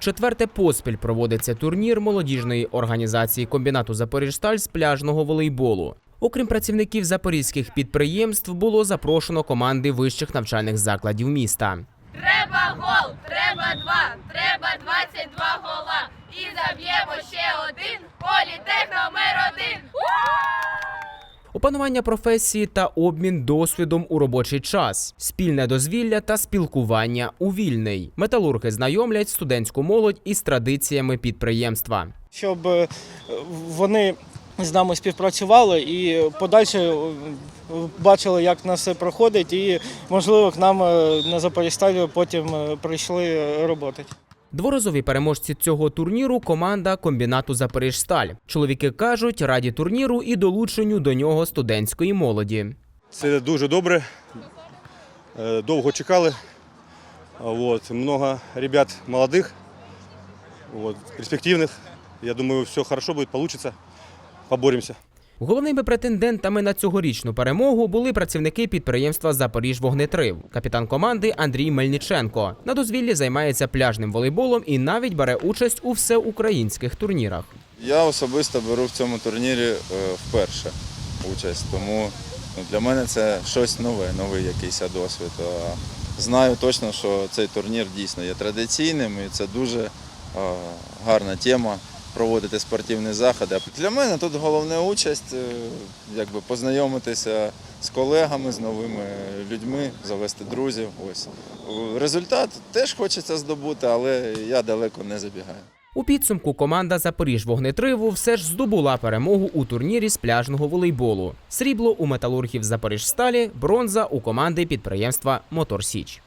Четверте поспіль проводиться турнір молодіжної організації комбінату Запоріжсталь з пляжного волейболу. Окрім працівників запорізьких підприємств, було запрошено команди вищих навчальних закладів міста. Треба гол, треба два, треба 22 гола. Опанування професії та обмін досвідом у робочий час, спільне дозвілля та спілкування у вільний. Металурги знайомлять студентську молодь із традиціями підприємства. щоб е, вони з нами співпрацювали і подальше е, бачили, як на все проходить, і можливо к нам е, на Запоріжсталі потім прийшли роботи. Дворазові переможці цього турніру команда комбінату Запоріжсталь. Чоловіки кажуть, раді турніру і долученню до нього студентської молоді. Це дуже добре. Е, Довго чекали. Вот. Много ребят молодых, вот, перспективных. Я думаю, все хорошо будет, получится. Поборемся. Головними претендентами на цьогорічну перемогу були працівники підприємства Запоріжвогнетрив. Капітан команди Андрій Мельниченко на дозвіллі займається пляжним волейболом і навіть бере участь у всеукраїнських турнірах. Я особисто беру в цьому турнірі е, вперше участь, тому ну, для мене це щось нове, новий якийсь досвід. Знаю точно, що цей турнір дійсно є традиційним і це дуже гарна тема проводити спортивні заходи. Для мене тут головна участь, е, якби познайомитися з колегами, з новими людьми, завести друзів. Ось результат теж хочеться здобути, але я далеко не забігаю. У підсумку команда Запоріжвогнетриву все ж здобула перемогу у турнірі з пляжного волейболу. Срібло у металургів Запоріжсталі, бронза у команди підприємства Мотор Січ.